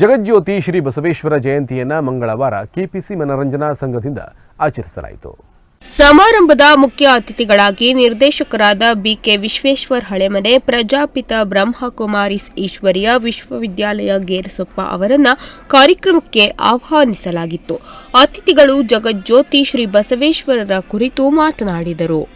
ಜಗಜ್ಯೋತಿ ಶ್ರೀ ಬಸವೇಶ್ವರ ಜಯಂತಿಯನ್ನು ಮಂಗಳವಾರ ಕೆಪಿಸಿ ಮನರಂಜನಾ ಸಂಘದಿಂದ ಆಚರಿಸಲಾಯಿತು. ಸಮಾರಂಭದ ಮುಖ್ಯ ಅತಿಥಿಗಳಾಗಿ ನಿರ್ದೇಶಕರಾದ ಬಿಕೆ ವಿಶ್ವೇಶ್ವರ್ ಹಳೆಮನೆ, ಪ್ರಜಾಪಿತ ಬ್ರಹ್ಮಕುಮಾರಿಸ್ ಈಶ್ವರಿಯ, ವಿಶ್ವವಿದ್ಯಾಲಯ ಗೇರಸೊಪ್ಪ ಅವರನ್ನ ಕಾರ್ಯಕ್ರಮಕ್ಕೆ ಆಹ್ವಾನಿಸಲಾಗಿತ್ತು. ಅತಿಥಿಗಳು ಜಗಜ್ಯೋತಿ ಶ್ರೀ ಬಸವೇಶ್ವರರ ಕುರಿತು ಮಾತನಾಡಿದರು.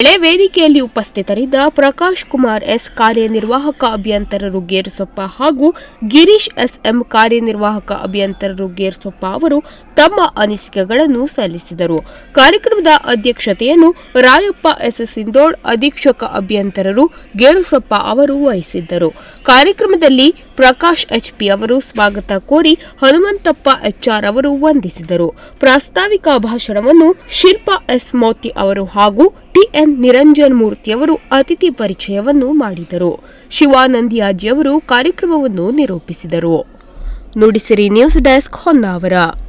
ವೇಳೆ ವೇದಿಕೆಯಲ್ಲಿ ಉಪಸ್ಥಿತರಿದ್ದ ಪ್ರಕಾಶ್ ಕುಮಾರ್ ಎಸ್ ಕಾರ್ಯನಿರ್ವಾಹಕ ಅಭಿಯಂತರರು ಗೇರುಸೊಪ್ಪ ಹಾಗೂ ಗಿರೀಶ್ ಎಸ್ ಎಂ ಕಾರ್ಯನಿರ್ವಾಹಕ ಅಭಿಯಂತರರು ಗೇರುಸೊಪ್ಪ ಅವರು ತಮ್ಮ ಅನಿಸಿಕೆಗಳನ್ನು ಸಲ್ಲಿಸಿದರು. ಕಾರ್ಯಕ್ರಮದ ಅಧ್ಯಕ್ಷತೆಯನ್ನು ರಾಯಪ್ಪ ಎಸ್ ಸಿಂದೋಳ್ ಅಧೀಕ್ಷಕ ಅಭಿಯಂತರರು ಗೇರುಸೊಪ್ಪ ಅವರು ವಹಿಸಿದ್ದರು. ಕಾರ್ಯಕ್ರಮದಲ್ಲಿ ಪ್ರಕಾಶ್ ಎಚ್ಪಿ ಅವರು ಸ್ವಾಗತ ಕೋರಿ ಹನುಮಂತಪ್ಪ ಎಚ್ಆರ್ ಅವರು ವಂದಿಸಿದರು. ಪ್ರಾಸ್ತಾವಿಕ ಭಾಷಣವನ್ನು ಶಿಲ್ಪಾ ಎಸ್ ಮೋತಿ ಅವರು ಹಾಗೂ ಟಿಎನ್ ನಿರಂಜನ್ ಮೂರ್ತಿಯವರು ಅತಿಥಿ ಪರಿಚಯವನ್ನು ಮಾಡಿದರು. ಶಿವಾನಂದಿಯಾಜಿಯವರು ಕಾರ್ಯಕ್ರಮವನ್ನು ನಿರೂಪಿಸಿದರು. Nudisiri news desk Honnavar.